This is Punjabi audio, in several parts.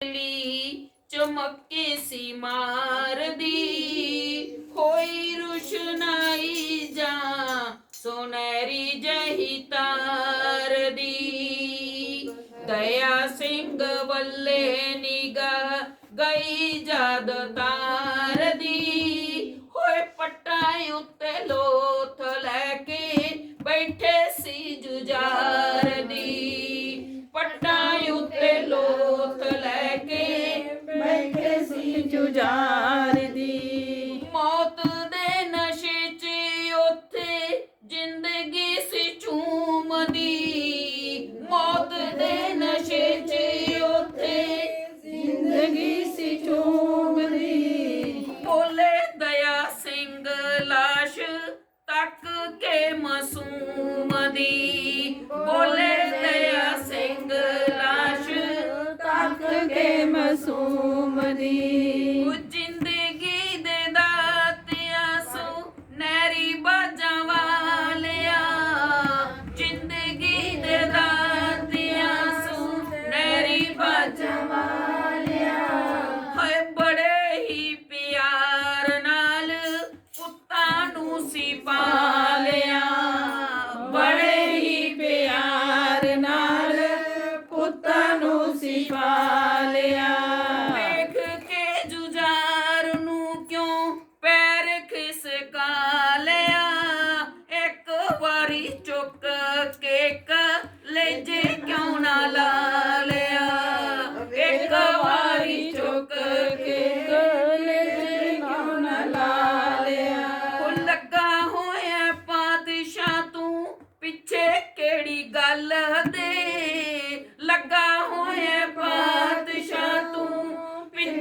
ਲਈ ਚਮਕੇ ਸੀ ਮਾਰਦੀ ਹੋਈ ਰੁਸ਼ਨਾਈ ਜਾਂ ਸੁਨਹਿਰੀ ਜਹੀ ਤਾਰ ਦੀ ਦਇਆ ਸਿੰਘ ਵੱਲੇ ਨਿਗਾਹ ਗਈ ਜਦ ਤਾਰ ਦੀ ਹੋਏ ਪਟਾਈ ਉੱਤੇ ਲੋਥ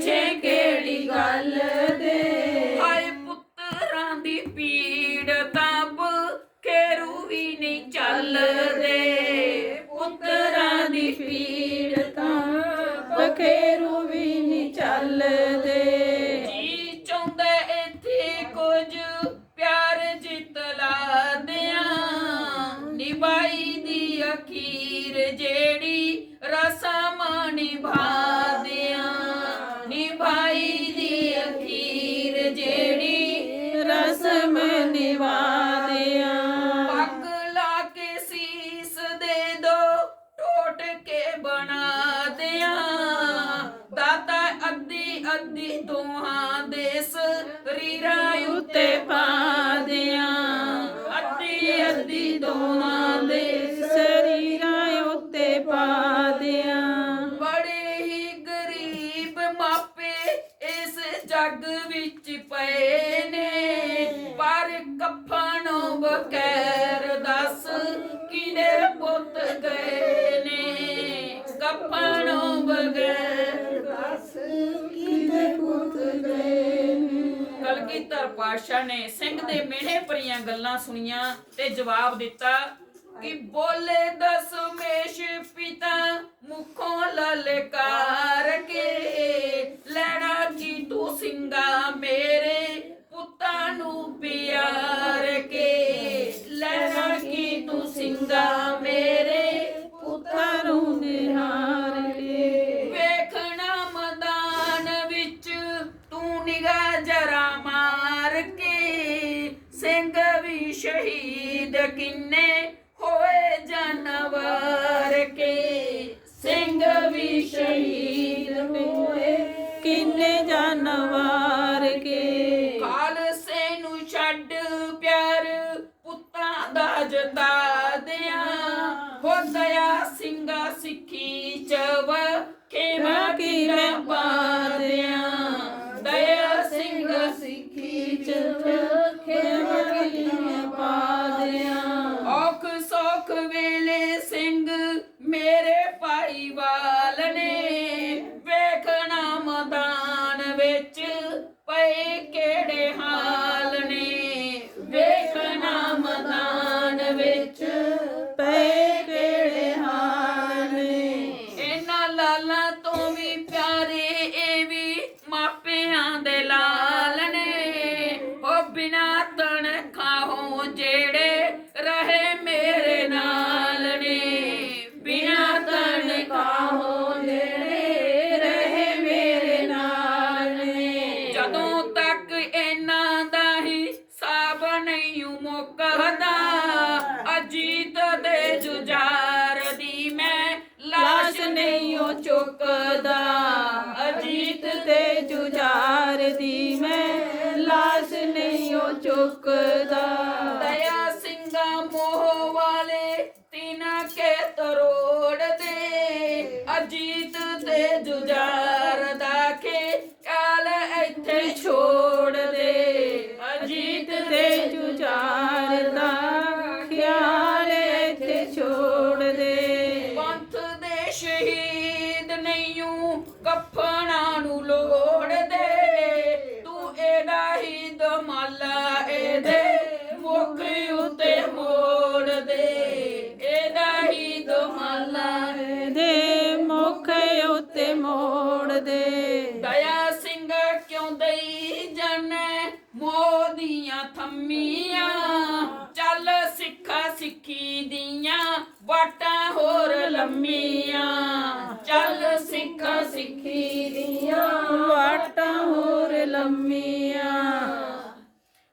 noche que. ਨਿਭਾਈ ਦੀ ਅਖੀਰ ਜਿਹੜੀ ਰਸਮ ਨਿਵਾਦਿਆਂ। ਪੱਗ ਲਾ ਕੇ ਸੀਸ ਦੇ ਦੋ, ਟੋਟ ਕੇ ਬਣਾ ਦਿਆਂ। ਦਾਤਾ ਅੱਧੀ ਅੱਧੀ ਦੋਹਾਂ ਦੇ ਸਰੀਰਾਂ ਉੱਤੇ ਉੱਤੇ ਪਾ ਜੱਗ ਵਿੱਚ ਪਏ ਨੇ। ਪਰ ਕਫਨੋਂ ਬਗੈਰ ਦੱਸ ਕਿਨੇ ਪੁੱਤ ਗਏ ਨੇ। ਕਫਨੋਂ ਬਗੈਰ ਦੱਸ ਕਿਤੇ ਪੁੱਤ ਗਏ ਕਲਗੀਧਰ ਪਾਤਸ਼ਾਹ ਨੇ ਸਿੰਘ ਦੇ ਮਿਹਣੇ ਭਰੀਆਂ ਗੱਲਾਂ ਸੁਣੀਆਂ ਤੇ ਜਵਾਬ ਦਿੱਤਾ ਕਿ ਬੋਲੇ ਦਸਮੇਸ਼ ਪਿਤਾ ਮੁਖੋਂ ਲਲਕਾਰ ਕੇ। ਲੈਣਾ ਤੂੰ ਜਰਾ ਮਾਰ ਕੇ ਸਿੰਘ ਵੀ ਸ਼ਹੀਦ ਕਿੰਨੇ ਹੋਏ ਜਾਨਵਰ ਕੇ? ਸਿੰਘ ਵੀ ਸ਼ਹੀਦ ਹੋਏ ਕਿੰਨੇ ਜਾਨਵਾਰ ਕੇ? ਖਾਲਸੇ ਨੂੰ ਛੱਡ ਪਿਆਰ ਪੁੱਤਾਂ ਦਾ ਜਤਾ ਦਿਆ। ਹੋ ਦਇਆ ਸਿੰਘਾ ਸਿੱਖੀ ਚਵ ਖੇਮਾ ਕਿਵੇਂ ਪਾ ਦਿਆਂ। பேச்சில் பை ਚੁੱਕਦਾ ਦਇਆ ਸਿੰਘਾ ਮੋਹ ਵਾਲੇ ਤਿਨਾ ਕੇ ਤਰੋੜ ਦੇ। ਅਜੀਤ ਤੇ ਜੁਝਾਰ ਦਾ ਕੇ ਕਾਲ ਇੱਥੇ ਛੋੜ ਕਿਉਂ ਦਈ ਜਾਣੈ ਮੋਦੀਆਂ ਥੰਮੀਆਂ, ਚੱਲ ਸਿੱਖਾ ਸਿੱਖੀ ਦੀਆਂ ਵਾਟਾਂ ਹੋਰ ਲੰਮੀਆਂ। ਚੱਲ ਸਿੱਖਾ ਸਿੱਖੀ ਦੀਆਂ ਵਾਟਾਂ ਹੋਰ ਲੰਮੀਆਂ।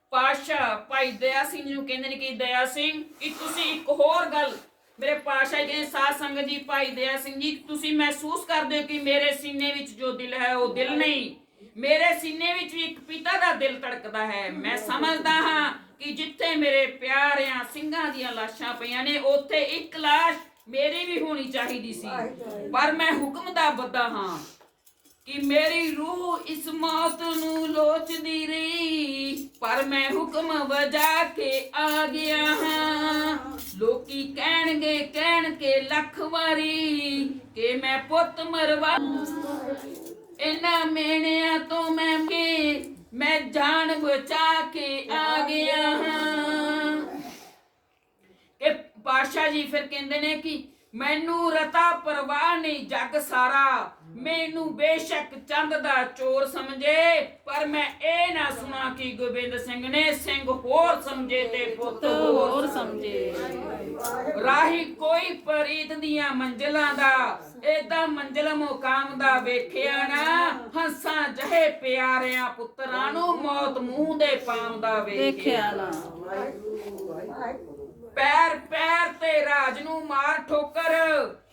ਪਾਸ਼ਾ, ਭਾਈ ਦਇਆ ਸਿੰਘ ਜੀ ਨੂੰ ਕਹਿੰਦੇ ਨੇ ਕਿ ਦਇਆ ਸਿੰਘ ਇਹ ਤੁਸੀਂ ਇੱਕ ਹੋਰ ਗੱਲ। ਮੇਰੇ ਪਾਸ਼ਾ ਜੀ ਕਹਿੰਦੇ, ਸਾਧ ਸੰਗਤ ਜੀ, ਭਾਈ ਦਇਆ ਸਿੰਘ ਜੀ, ਤੁਸੀਂ ਮਹਿਸੂਸ ਕਰਦੇ ਹੋ ਕਿ ਮੇਰੇ ਸੀਨੇ ਵਿੱਚ ਜੋ ਦਿਲ ਹੈ ਉਹ ਦਿਲ ਨਹੀਂ। ਮੇਰੇ ਸੀਨੇ ਵਿੱਚ ਵੀ ਇੱਕ ਪਿਤਾ ਦਾ ਦਿਲ ਧੜਕਦਾ ਹੈ। ਮੈਂ ਸਮਝਦਾ ਹਾਂ ਕਿ ਜਿੱਥੇ ਮੇਰੇ ਪਿਆਰਿਆਂ ਸਿੰਘਾਂ ਦੀਆਂ ਲਾਸ਼ਾਂ ਪਈਆਂ ਨੇ ਉੱਥੇ ਇੱਕ ਲਾਸ਼ ਮੇਰੀ ਵੀ ਹੋਣੀ ਚਾਹੀਦੀ ਸੀ। ਪਰ ਮੈਂ ਹੁਕਮ ਦਾ ਬੱਦਾ ਹਾਂ ਕਿ ਮੇਰੀ ਰੂਹ ਇਸ ਮੌਤ ਨੂੰ ਲੋਚਦੀ ਰਹੀ। ਪਰ ਮੈਂ ਹੁਕਮ ਵਜਾ ਕੇ ਆ ਗਿਆ ਹਾਂ। ਲੋਕੀ ਕਹਿਣਗੇ ਕਹਿਣ ਕੇ ਲੱਖ ਵਾਰੀ ਕਿ ਮੈਂ ਪੁੱਤ ਮਰਵਾ ਇਹਨਾਂ ਮੇਣਿਆਂ ਤੋਂ ਮੈਂ ਕੇ ਮੈਂ ਜਾਨ ਬਚਾ ਕੇ ਆ ਗਿਆ ਹਾਂ। ਕਿ ਪਾਸ਼ਾ ਜੀ ਫਿਰ ਕਹਿੰਦੇ ਨੇ ਕਿ ਮੈਨੂੰ ਰਤਾ ਪਰਵਾਹ ਨਹੀਂ ਜੱਗ ਸਾਰਾ। ਮੈਨੂੰ ਬੇਸ਼ੱਕ ਚੰਦ ਦਾ ਚੋਰ ਸਮਝੇ, ਪਰ ਮੈਂ ਇਹ ਨਾ ਸੁਣਾ ਕਿ ਗੋਬਿੰਦ ਸਿੰਘ ਨੇ ਸਿੰਘ ਹੋਰ ਸਮਝੇ ਤੇ ਪੁੱਤ ਹੋਰ ਸਮਝੇ। ਰਾਹੀ ਕੋਈ ਪਰੀਤ ਦੀਆਂ ਮੰਜ਼ਲਾਂ ਦਾ, ਏਦਾਂ ਮੰਜ਼ਲ ਮੁਕਾਮ ਦਾ ਵੇਖਿਆ ਨਾ, ਹੰਸਾਂ ਜਹੇ ਪਿਆਰਿਆਂ ਪੁੱਤਰਾਂ ਨੂੰ ਮੌਤ ਮੂੰਹ ਦੇ ਪਾਮ ਦਾ ਵੇਖਿਆ ਦੇਖਿਆ ਨਾ ਪੈਰ ਪੈਰ ਤੇ ਰਾਜ ਨੂੰ ਮਾਰ ਠੋਕਰ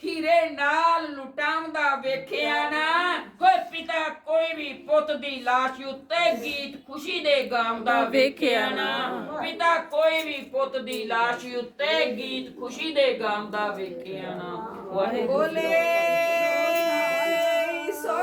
ਹੀਰੇ ਨਾਲ ਲੁਟਾਉਂਦਾ ਵੇਖਿਆ ਨਾ। ਹੋਏ ਪਿਤਾ ਕੋਈ ਵੀ ਪੁੱਤ ਦੀ ਲਾਸ਼ ਉੱਤੇ ਗੀਤ ਖੁਸ਼ੀ ਦੇ ਗਾਉਂਦਾ ਵੇਖਿਆ ਨਾ। ਪਿਤਾ ਕੋਈ ਵੀ ਪੁੱਤ ਦੀ ਲਾਸ਼ ਉੱਤੇ ਗੀਤ ਖੁਸ਼ੀ ਦੇ ਗਾਉਂਦਾ ਵੇਖਿਆ ਨਾ। ਵਾਹਿਗੁਰੂ ਬੋਲੇ ਸੋ